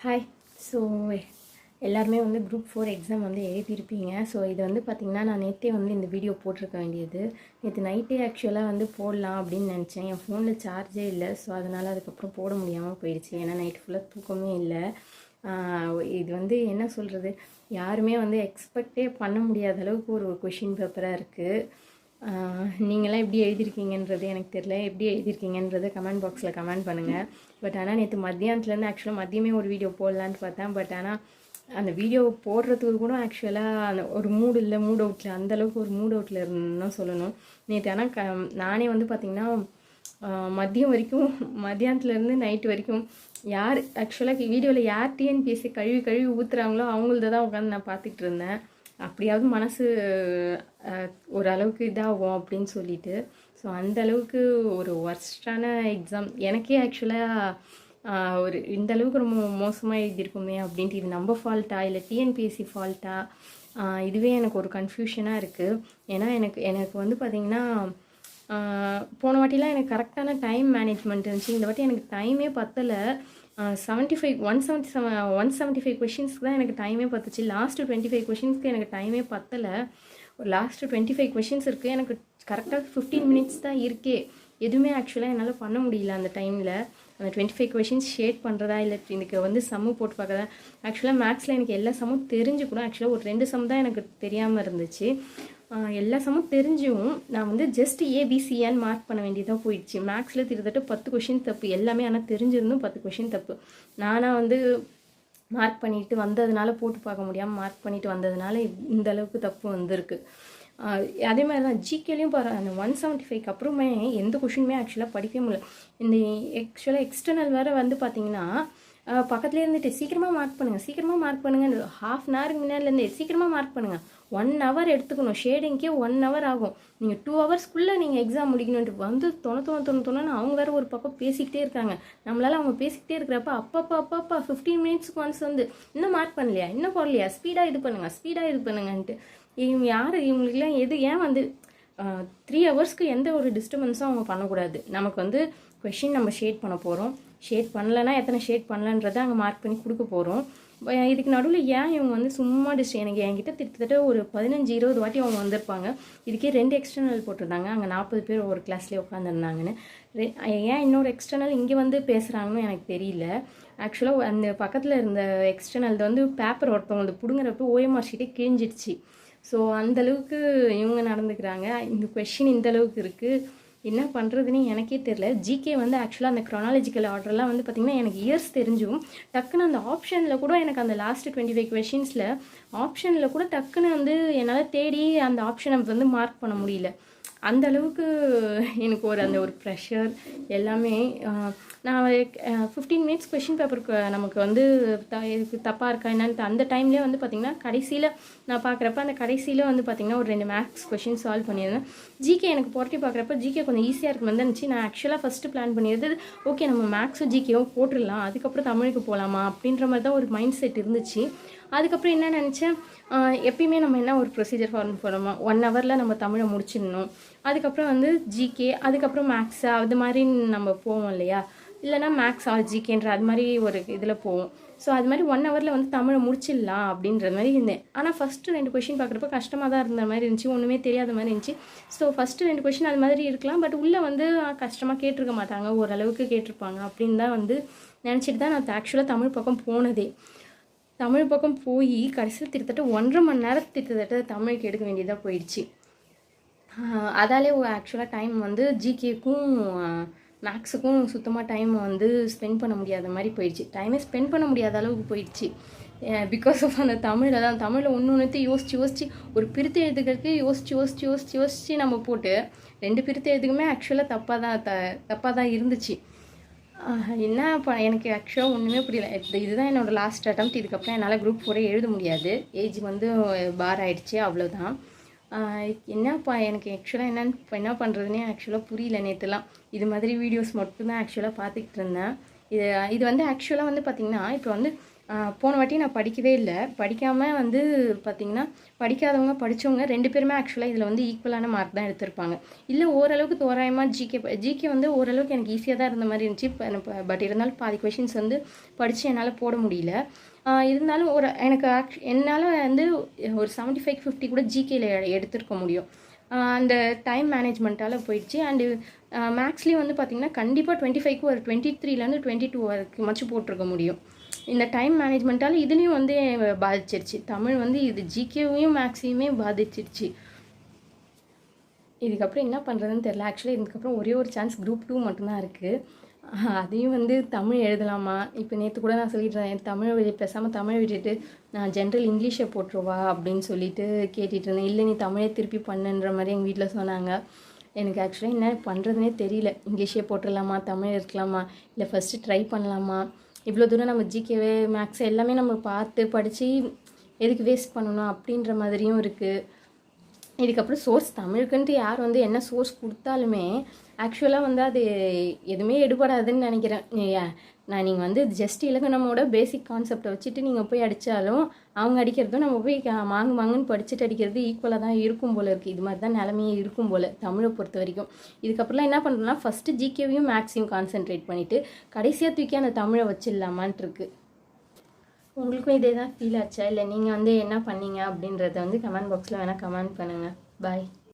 Hi so எல்லாருமே வந்து group four exam வந்து எழுதியிருப்பீங்க. ஸோ இது வந்து பார்த்திங்கன்னா நான் நேற்றே வந்து இந்த வீடியோ போட்டிருக்க வேண்டியது. நேற்று நைட்டே ஆக்சுவலாக வந்து போடலாம் அப்படின்னு நினச்சேன். என் ஃபோனில் சார்ஜே இல்லை. ஸோ அதனால் அதுக்கப்புறம் போட முடியாமல் போயிடுச்சு. ஏன்னா நைட் ஃபுல்லாக தூக்கமே இல்லை. இது வந்து என்ன சொல்கிறது யாருமே வந்து எக்ஸ்பெக்டே பண்ண முடியாத அளவுக்கு ஒரு கொஷின் பேப்பராக இருக்குது நீங்களாம் எப்படி எழுதியிருக்கீங்கன்றது எனக்கு தெரியல. எப்படி எழுதியிருக்கீங்கன்றது கமெண்ட் பாக்ஸில் கமெண்ட் பண்ணுங்கள் பட் ஆனால் நேற்று மத்தியானத்துலேருந்து ஆக்சுவலாக மதியமே ஒரு வீடியோ போடலான்னு பார்த்தேன். பட் ஆனால் அந்த வீடியோ போடுறதுக்கு கூட ஆக்சுவலாக அந்த ஒரு மூடு இல்லை மூட் அவுட்டில் அந்தளவுக்கு ஒரு மூட் அவுட்டில் இருந்தேன்னு சொல்லணும். நேற்று ஆனால் க நானே வந்து பார்த்திங்கன்னா மதியம் வரைக்கும் மதியானத்துலேருந்து நைட்டு வரைக்கும் யார் ஆக்சுவலாக வீடியோவில் யார் டிஎன்பிஎஸ்சி கழுவி கழுவி ஊற்றுறாங்களோ அவங்களத தான் உட்காந்து நான் பார்த்துட்டு இருந்தேன். அப்படியாவது மனசு ஓரளவுக்கு இதாகும் அப்படின்னு சொல்லிட்டு. ஸோ அந்த அளவுக்கு ஒரு ஒர்ஸ்டான எக்ஸாம் எனக்கே ஆக்சுவலாக ஒரு இந்த அளவுக்கு ரொம்ப மோசமாக எழுதியிருக்குமே அப்படின்ட்டு இது நம்ம ஃபால்ட்டா இல்லை டிஎன்பிஎஸ்சி ஃபால்ட்டா இதுவே எனக்கு ஒரு கன்ஃபியூஷனாக இருக்குது ஏன்னா எனக்கு எனக்கு வந்து பார்த்திங்கன்னா போன வாட்டிலாம் எனக்கு கரெக்டான டைம் மேனேஜ்மெண்ட் இருந்துச்சு. இந்த வாட்டி எனக்கு டைமே பத்தலை. Seventy five one seventy seven one seventy five கொஷின்ஸ்க்கு தான் எனக்கு டைமே பத்துச்சு. லாஸ்ட்டு டுவெண்ட்டி ஃபைவ் கொஷின்ஸ்க்கு எனக்கு டைமே பத்தலை. ஒரு லாஸ்ட்டு டுவெண்ட்டி ஃபைவ் கொஷின்ஸ் இருக்குது எனக்கு கரெக்டாக ஃபிஃப்டீன் மினிட்ஸ் தான் இருக்கே. எதுவுமே ஆக்சுவலாக என்னால் பண்ண முடியல அந்த டைமில் அந்த டுவெண்ட்டி ஃபைவ் கொஷின்ஸ் ஷேட் பண்ணுறதா இல்லை எனக்கு வந்து சம்மு போட்டு பார்க்கறதா. ஆக்சுவலாக மேக்ஸில் எனக்கு எல்லா சம்மும் தெரிஞ்சு கூட ஆக்சுவலாக ஒரு ரெண்டு சம் தான் எனக்கு தெரியாமல் இருந்துச்சு. எல்லா சமும் தெரிஞ்சும் நான் வந்து ஜஸ்ட் ஏபிசிஏன்னு மார்க் பண்ண வேண்டியதாக போயிடுச்சு. மேக்ஸில் கிட்டத்தட்ட பத்து கொஷின் தப்பு. எல்லாமே ஆனால் தெரிஞ்சிருந்தும் பத்து கொஷின் தப்பு. நானாக வந்து மார்க் பண்ணிட்டு வந்ததுனால போட்டு பார்க்க முடியாமல் மார்க் பண்ணிட்டு வந்ததுனால இந்த அளவுக்கு தப்பு வந்திருக்கு. அதே மாதிரி தான் ஜிகேலையும் பாரு அந்த ஒன் செவன்ட்டி ஃபைவ்க்கு அப்புறமே எந்த கொஷினுமே ஆக்சுவலாக படிக்கவே முடியல. இந்த ஆக்சுவலாக எக்ஸ்டர்னல் வேறு வந்து பார்த்தீங்கன்னா பக்கத்துலேயே இருந்துட்டு சீக்கிரமாக மார்க் பண்ணுங்கள் சீக்கிரமாக மார்க் பண்ணுங்க. ஹாஃப் அன் ஹவருக்கு முன்னாடிலேருந்தே சீக்கிரமாக மார்க் பண்ணுங்கள் ஒன் ஹவர் எடுத்துக்கணும். ஷேடிங்க்கே ஒன் ஹவர் ஆகும். நீங்கள் டூ ஹவர்ஸ்க்குள்ளே நீங்கள் எக்ஸாம் முடிக்கணுன்ட்டு வந்து தொண தொண தொண தொணன்னு அவங்க வேறு ஒரு பக்கம் பேசிக்கிட்டே இருக்காங்க. நம்மளால் அவங்க பேசிக்கிட்டே இருக்கிறப்ப அப்பப்பா அப்பப்பா ஃபிஃப்டீன் மினிட்ஸ்க்கு ஒன்ஸ் வந்து இன்னும் மார்க் பண்ணலையா? இன்னும் போடலையா? ஸ்பீடாக இது பண்ணுங்கள் ஸ்பீடாக இது பண்ணுங்கன்ட்டு. இவங்க யார்? இவங்களுக்குலாம் எது ஏன் வந்து த்ரீ ஹவர்ஸ்க்கு எந்த ஒரு டிஸ்டர்பன்ஸும் அவங்க பண்ணக்கூடாது. நமக்கு வந்து கொஷின் நம்ம ஷேட் பண்ண போகிறோம் ஷேட் பண்ணலன்னா எத்தனை ஷேட் பண்ணலன்றதை அங்கே மார்க் பண்ணி கொடுக்க போகிறோம் இதுக்கு நடுவில் ஏன் இவங்க வந்து சும்மா டிஸ்ட் எனக்கு என்கிட்ட கிட்டத்தட்ட ஒரு பதினஞ்சு இருபது வாட்டி அவங்க வந்திருப்பாங்க. இதுக்கே ரெண்டு எக்ஸ்டர்னல் போட்டிருந்தாங்க. அங்கே நாற்பது பேர் ஒரு கிளாஸ்லேயே உட்காந்துருந்தாங்கன்னு ரெ- ஏன் இன்னொரு எக்ஸ்டர்னல் இங்கே வந்து பேசுகிறாங்கன்னு எனக்கு தெரியல. ஆக்சுவலாக அந்த பக்கத்தில் இருந்த எக்ஸ்டர்னல் வந்து பேப்பர் ஒருத்தவங்க பிடுங்குறப்ப ஓஎம்ஆர் ஷீட்டே கிழிஞ்சிடுச்சு. ஸோ அந்தளவுக்கு இவங்க நடந்துக்கிறாங்க. இந்த கொஷின் இந்த அளவுக்கு இருக்குது என்ன பண்ணுறதுன்னு எனக்கே தெரில ஜிகே வந்து ஆக்சுவலாக அந்த க்ரொனாலஜிக்கல் ஆர்டர்லாம் வந்து பார்த்திங்கன்னா எனக்கு இயர்ஸ் தெரிஞ்சும். டக்குன்னு அந்த ஆப்ஷனில் கூட எனக்கு அந்த லாஸ்ட் டுவெண்ட்டி ஃபைவ் கொஷின்ஸில் ஆப்ஷனில் கூட டக்குன்னு வந்து என்னால் தேடி அந்த ஆப்ஷனை வந்து மார்க் பண்ண முடியல. அந்த அளவுக்கு எனக்கு ஒரு அந்த ஒரு ப்ரெஷர் எல்லாமே நான் ஃபிஃப்டீன் மினிட்ஸ் கொஷின் பேப்பருக்கு நமக்கு வந்து த இதுக்கு தப்பாக இருக்கா என்னன்னு அந்த டைம்லேயே வந்து பார்த்திங்கன்னா கடைசியில் நான் பார்க்குறப்ப அந்த கடைசியில் வந்து பார்த்திங்கன்னா ஒரு ரெண்டு மேக்ஸ் கொஷின் சால்வ் பண்ணியிருந்தேன். ஜிகே எனக்கு புரட்டி பார்க்குறப்ப ஜிகே கொஞ்சம் ஈஸியாக இருக்கு வந்துருந்துச்சு நான் ஆக்சுவலாக ஃபஸ்ட்டு பிளான் பண்ணியிருந்தது ஓகே நம்ம மேக்ஸும் ஜிகேவும் போட்டுடலாம் அதுக்கப்புறம் தமிழுக்கு போகலாமா அப்படின்ற மாதிரி தான் ஒரு மைண்ட் செட் இருந்துச்சு. அதுக்கப்புறம் என்ன நினச்சேன்? எப்பயுமே நம்ம என்ன ஒரு ப்ரொசீஜர் ஃபார்ம் பண்ணுவோமா ஒன் ஹவரில் நம்ம தமிழை முடிச்சிடணும். அதுக்கப்புறம் வந்து ஜிகே அதுக்கப்புறம் மேக்ஸா அது மாதிரி நம்ம போவோம் இல்லையா? இல்லைனா மேக்ஸ் ஆர் ஜிகேன்ற அது மாதிரி ஒரு இதில் போவோம். ஸோ அது மாதிரி ஒன் ஹவரில் வந்து தமிழை முடிச்சிடலாம் அப்படின்ற மாதிரி இருந்தேன். ஆனால் ஃபஸ்ட்டு ரெண்டு கொஷின் பார்க்குறப்ப கஷ்டமாக தான் இருந்த மாதிரி இருந்துச்சு. ஒன்றுமே தெரியாத மாதிரி இருந்துச்சு. ஸோ ஃபஸ்ட்டு ரெண்டு கொஷின் அது மாதிரி இருக்கலாம். பட் உள்ளே வந்து கஷ்டமாக கேட்டிருக்க மாட்டாங்க. ஓரளவுக்கு கேட்டிருப்பாங்க அப்படின்னு தான் வந்து நினச்சிட்டு தான் நான் ஆக்சுவலாக தமிழ் பக்கம் போனதே. தமிழ் பக்கம் போய் கடைசியில் கிட்டத்தட்ட ஒன்றரை மணி நேரம் கிட்டத்தட்ட தமிழுக்கு எடுக்க வேண்டியதாக போயிடுச்சு. அதாலே ஆக்சுவலாக டைம் வந்து ஜிகேக்கும் மேக்ஸுக்கும் சுத்தமாக டைம் வந்து ஸ்பெண்ட் பண்ண முடியாத மாதிரி போயிடுச்சு. டைமே ஸ்பெண்ட் பண்ண முடியாத அளவுக்கு போயிடுச்சு. பிகாஸ் ஆஃப் அந்த தமிழில் தான் தமிழில் ஒன்று ஒன்று யோசிச்சு யோசிச்சு ஒரு பிரித்து எழுதுக்கிறதுக்கு யோசிச்சு யோசிச்சு யோசிச்சு யோசிச்சு நம்ம போட்டு ரெண்டு பிரித்து எழுதுக்குமே ஆக்சுவலாக தப்பாக தான் த தப்பாக தான் இருந்துச்சு. என்ன ப எனக்கு ஆக்சுவலாக ஒன்றுமே புரியல. இது இதுதான் என்னோட லாஸ்ட் அட்டம் இதுக்கப்புறம் என்னால் குரூப் ஃபோரே எழுத முடியாது. ஏஜ் வந்து பார் ஆயிடுச்சு அவ்வளோதான் என்னப்பா எனக்கு ஆக்சுவலாக என்னன்னு என்ன பண்ணுறதுனே ஆக்சுவலாக புரியல நேற்றுலாம் இது மாதிரி வீடியோஸ் மட்டும்தான் ஆக்சுவலாக பார்த்துக்கிட்டு இருந்தேன். இது இது வந்து ஆக்சுவலாக வந்து பார்த்திங்கன்னா இப்போ வந்து போன வாட்டி நான் படிக்கவே இல்லை. படிக்காமல் வந்து பார்த்திங்கன்னா படிக்காதவங்க படித்தவங்க ரெண்டு பேருமே ஆக்சுவலாக இதில் வந்து ஈக்குவலான மார்க் தான் எடுத்திருப்பாங்க. இல்லை ஓரளவுக்கு தோராயமாக ஜிகே ஜிகே வந்து ஓரளவுக்கு எனக்கு ஈஸியாக தான் இருந்த மாதிரி இருந்துச்சு. பட் இருந்தாலும் பாதி கொஷின்ஸ் வந்து படித்து என்னால் போட முடியல. இருந்தாலும் ஒரு எனக்கு ஆக்ச் என்னால் வந்து ஒரு செவன்ட்டி ஃபைவ் ஃபிஃப்டி கூட ஜிகேயில் எடுத்திருக்க முடியும். அந்த டைம் மேனேஜ்மெண்ட்டால் போயிடுச்சு. அண்டு மேக்ஸ்லேயும் வந்து பார்த்திங்கன்னா கண்டிப்பாக டுவெண்ட்டி ஃபைவ்க்கு ஒரு டுவெண்ட்டி த்ரீலேருந்து டுவெண்ட்டி டூ வரைக்கும் மச்சு போட்டிருக்க முடியும். இந்த டைம் மேனேஜ்மெண்ட்டால் இதுலேயும் வந்து பாதிச்சிருச்சு. தமிழ் வந்து இது ஜிகேவையும் மேக்ஸையுமே பாதிச்சிருச்சு. இதுக்கப்புறம் என்ன பண்ணுறதுன்னு தெரில ஆக்சுவலாக இதுக்கப்புறம் ஒரே ஒரு சான்ஸ் குரூப் டூ மட்டும்தான் இருக்குது அதையும் வந்து தமிழ் எழுதலாமா? இப்போ நேற்று கூட நான் சொல்லிட்டுருந்தேன் தமிழ் விட பேசாமல் தமிழ் விட்டுட்டு நான் ஜென்ரல் இங்கிலீஷை போட்டுருவா அப்படின்னு சொல்லிட்டு கேட்டுட்டு இருந்தேன். இல்லை நீ தமிழே திருப்பி பண்ணுன்ற மாதிரி எங்கள் வீட்டில் சொன்னாங்க. எனக்கு ஆக்சுவலாக என்ன பண்ணுறதுனே தெரியல. இங்கிலீஷே போட்டுடலாமா? தமிழ் இருக்கலாமா இல்லை ஃபஸ்ட்டு ட்ரை பண்ணலாமா? இவ்வளோ தூரம் நம்ம ஜிகேவே மேக்ஸ் எல்லாமே நம்ம பார்த்து படித்து எதுக்கு வேஸ்ட் பண்ணணும் அப்படின்ற மாதிரியும் இருக்குது இதுக்கப்புறம் சோர்ஸ் தமிழுக்குன்ட்டு யார் வந்து என்ன சோர்ஸ் கொடுத்தாலுமே ஆக்சுவலாக வந்து அது எதுவுமே எடுபடாதுன்னு நினைக்கிறேன். நான் நீங்கள் வந்து ஜஸ்ட் இலக்கணமோட பேசிக் கான்செப்டை வச்சுட்டு நீங்கள் போய் அடித்தாலும் அவங்க அடிக்கிறதும் நம்ம போய் க- மாங்கு மாங்குன்னு படிச்சுட்டு அடிக்கிறது ஈக்குவலாக தான் இருக்கும் போல் இருக்குது இது மாதிரி தான் நிலமையே இருக்கும் போல் தமிழை பொறுத்த வரைக்கும். இதுக்கப்புறம்லாம் என்ன பண்ணுறோம்னா ஃபஸ்ட்டு ஜிகேவையும் மேக்ஸையும் கான்சென்ட்ரேட் பண்ணிவிட்டு கடைசியாக தூக்கி அந்த தமிழை வச்சிடலாமான்ட்டு இருக்குது உங்களுக்கும் இதே தான் ஃபீல் ஆச்சா? இல்லை நீங்கள் வந்து என்ன பண்ணீங்க அப்படின்றத வந்து கமெண்ட் பாக்ஸில் வேணால் கமெண்ட் பண்ணுங்கள் பாய்